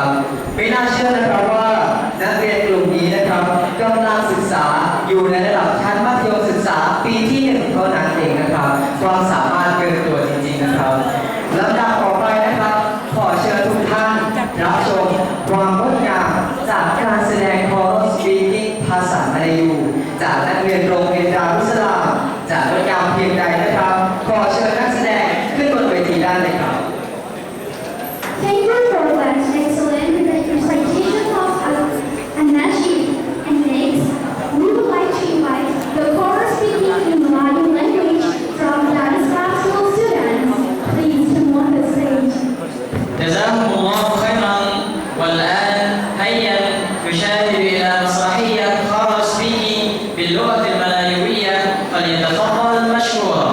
ับ ไม่น่าเชื่อนะครับว่านักเรียนกลุ่มนี้นะครับกำลังศึกษาอยู่ในระดับชั้นมัธยมศึกษาปีที่หนเท่านั้นเองนะครับ ความสามารถเกินตัวจริงๆนะครับลำดับต่อไปนะครับ ขอเชิญทุกท่านรับชมความงดงามจากการแสดงคอร์สปีกิ้งภาษามาลายูจากนักเรียนโรงเรียนดารุสลามจากงดงามเพียงใดนะครับ ขอเชิญนักแสดงขึ้นบนเวทีด้านเลยครับ Thank you. جزاهم الله خيرا. والآن هيا إلى مسرحية باللغة الملايوية فليتفضل مشروعا